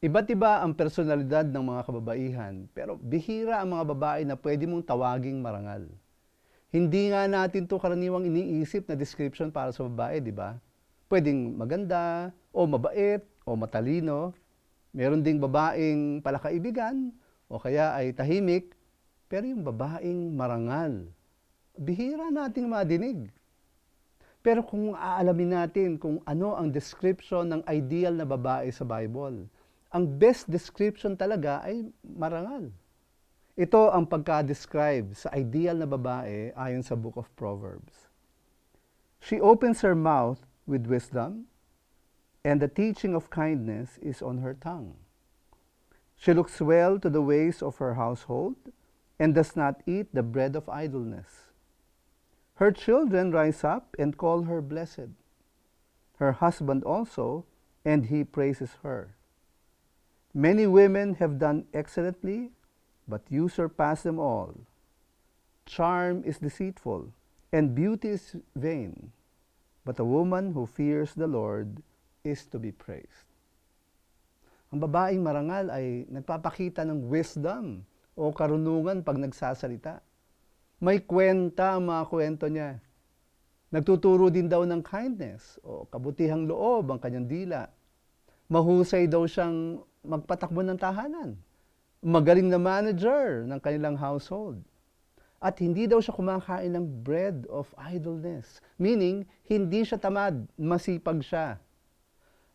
Iba't iba ang personalidad ng mga kababaihan, pero bihira ang mga babae na pwede mong tawaging marangal. Hindi nga natin to karaniwang iniisip na description para sa babae, di ba? Pwedeng maganda, o mabait, o matalino. Meron ding babaeng palakaibigan, o kaya ay tahimik, pero yung babaeng marangal, bihira nating madinig. Pero kung aalamin natin kung ano ang description ng ideal na babae sa Bible, ang best description talaga ay marangal. Ito ang pagka-describe sa ideal na babae ayon sa Book of Proverbs. She opens her mouth with wisdom, and the teaching of kindness is on her tongue. She looks well to the ways of her household, and does not eat the bread of idleness. Her children rise up and call her blessed. Her husband also, and he praises her. Many women have done excellently, but you surpass them all. Charm is deceitful, and beauty is vain, but a woman who fears the Lord is to be praised. Ang babaeng marangal ay nagpapakita ng wisdom o karunungan pag nagsasalita. May kwenta ang mga kwento niya. Nagtuturo din daw ng kindness o kabutihang loob ang kanyang dila. Mahusay daw siyang magpatakbo ng tahanan. Magaling na manager ng kanilang household. At hindi daw siya kumakain ng bread of idleness. Meaning, hindi siya tamad, masipag siya.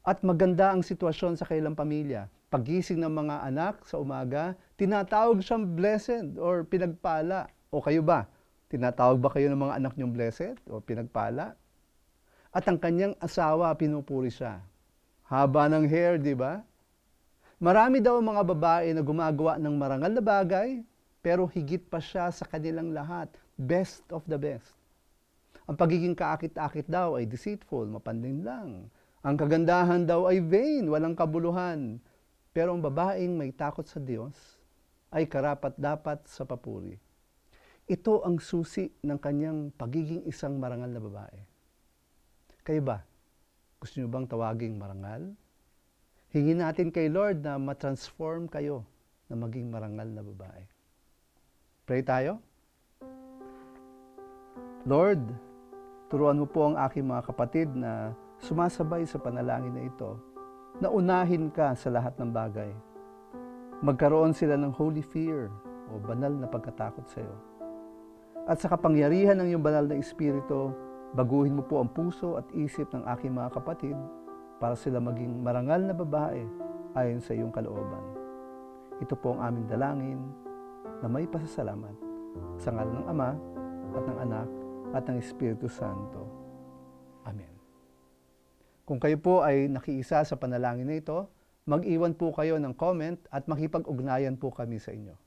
At maganda ang sitwasyon sa kanilang pamilya. Pagising ng mga anak sa umaga, tinatawag siyang blessed or pinagpala. O kayo ba? Tinatawag ba kayo ng mga anak niyong blessed o pinagpala? At ang kanyang asawa, pinupuri siya. Haba ng hair, di ba? Marami daw mga babae na gumagawa ng marangal na bagay, pero higit pa siya sa kanilang lahat. Best of the best. Ang pagiging kaakit-akit daw ay deceitful, mapanlin lang. Ang kagandahan daw ay vain, walang kabuluhan. Pero ang babaeng may takot sa Diyos ay karapat-dapat sa papuri. Ito ang susi ng kanyang pagiging isang marangal na babae. Kayo ba? Gusto niyo bang tawaging marangal? Hingin natin kay Lord na matransform kayo na maging marangal na babae. Pray tayo. Lord, turuan mo po ang aking mga kapatid na sumasabay sa panalangin na ito, na unahin ka sa lahat ng bagay. Magkaroon sila ng holy fear o banal na pagkatakot sa iyo. At sa kapangyarihan ng iyong banal na espiritu, baguhin mo po ang puso at isip ng aking mga kapatid para sila maging marangal na babae ayon sa iyong kalooban. Ito po ang aming dalangin na may pasasalamat sa ngalan ng Ama at ng Anak at ng Espiritu Santo. Amen. Kung kayo po ay nakiisa sa panalangin na ito, mag-iwan po kayo ng comment at makipag-ugnayan po kami sa inyo.